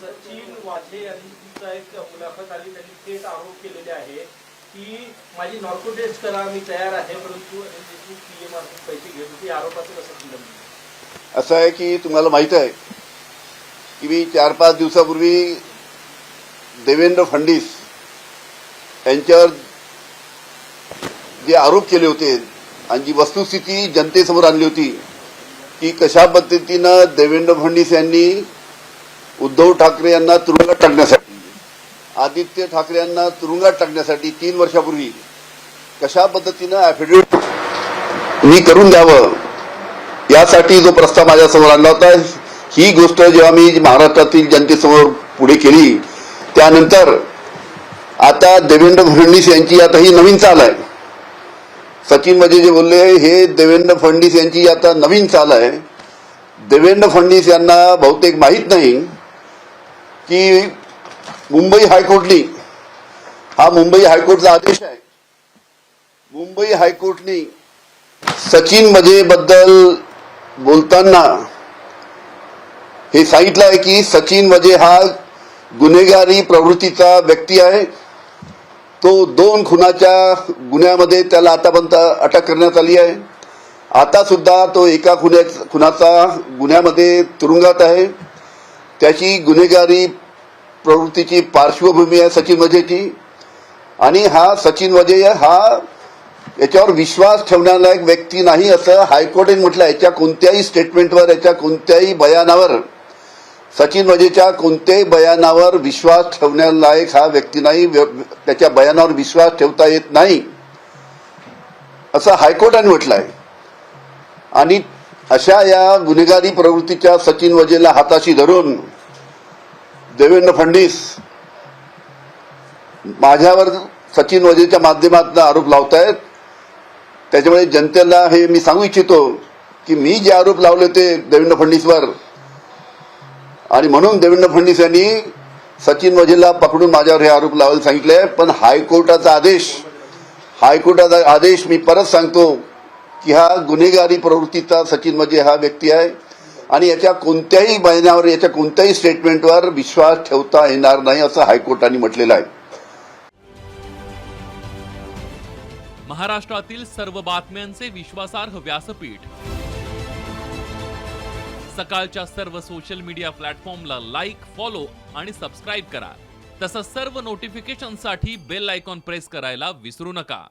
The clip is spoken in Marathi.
सचिन वाझे यांचा एक मुलाखत आली त्यांनी थेट आरोप केलेले आहे की माझी नॉर्को टेस्ट करा मी तयार आहे परंतु अनिल पैसे घेत होते. आरोपाचं कसं खंडन असं आहे की तुम्हाला माहीत आहे की मी चार पाच दिवसापूर्वी देवेंद्र फडणीस यांच्यावर जे आरोप केले होते आणि जी वस्तुस्थिती जनतेसमोर आणली होती की कशा पद्धतीनं देवेंद्र फडणीस यांनी उद्धव ठाकरे यांना तुरुंगात टाकण्यासाठी. आदित्य ठाकरे यांना तुरुंगात टाकण्यासाठी तीन वर्षापूर्वी कशा पद्धतीनं ऍफिडेव्हिट मी करून द्यावं यासाठी जो प्रस्ताव माझ्यासमोर आणला होता ही गोष्ट जेव्हा मी महाराष्ट्रातील जनतेसमोर पुढे केली त्यानंतर आता देवेंद्र फडणवीस यांची आता ही नवीन चाल आहे. सचिनमध्ये जे बोलले हे देवेंद्र फडणवीस यांची आता नवीन चाल आहे. देवेंद्र फडणवीस यांना बहुतेक माहीत नाही की मुंबई हायकोर्टने हा मुंबई हायकोर्टचा आदेश आहे. मुंबई हायकोर्टने सचिन मजे बद्दल बोलताना हे सांगितलं आहे की सचिन मजे हा गुन्हेगारी प्रवृत्तीचा व्यक्ती आहे. तो दोन खुनाच्या गुन्ह्यामध्ये त्याला आतापर्यंत अटक करण्यात आली आहे. आता सुद्धा तो एका खुन्या खुनाचा गुन्ह्यामध्ये तुरुंगात आहे. त्याची गुन्हेगारी प्रवृत्तीची पार्श्वभूमी आहे सचिन वजेची आणि हा सचिन वजे हा याच्यावर विश्वास ठेवण्यालायक व्यक्ती नाही असं हायकोर्टाने म्हटलं याच्या कोणत्याही स्टेटमेंटवर याच्या कोणत्याही बयानावर सचिन वजेच्या कोणत्याही बयानावर विश्वास ठेवण्यालायक हा व्यक्ती नाही. व्य- त्याच्या बयानावर विश्वास ठेवता येत नाही. असं हायकोर्टाने म्हटलं आहे. आणि अशा या गुन्हेगारी प्रवृत्तीच्या सचिन वजेला हाताशी धरून देवेंद्र फडणवीस माझ्यावर सचिन वजेच्या माध्यमातून आरोप लावतायत. त्याच्यामुळे जनतेला हे मी सांगू इच्छितो की मी जे आरोप लावले होते देवेंद्र फडणवीसवर आणि म्हणून देवेंद्र फडणवीस यांनी सचिन वजेला पकडून माझ्यावर हे आरोप लावायला सांगितले. पण हायकोर्टाचा आदेश हायकोर्टाचा आदेश मी परत सांगतो. की हा गुन्हेगारी प्रवृत्तीचा सचिन म्हणजे हा व्यक्ती आहे. आणि याच्या कोणत्याही बयानावर याच्या कोणत्याही स्टेटमेंटवर विश्वास ठेवता येणार नाही असं हायकोर्टाने म्हटलेलं आहे. महाराष्ट्रातील सर्व बातम्यांचे विश्वासार्ह व्यासपीठ. सकाळच्या सर्व सोशल मीडिया प्लॅटफॉर्मला लाईक फॉलो आणि सबस्क्राईब करा. तसंच सर्व नोटिफिकेशनसाठी बेल आयकॉन प्रेस करायला विसरू नका.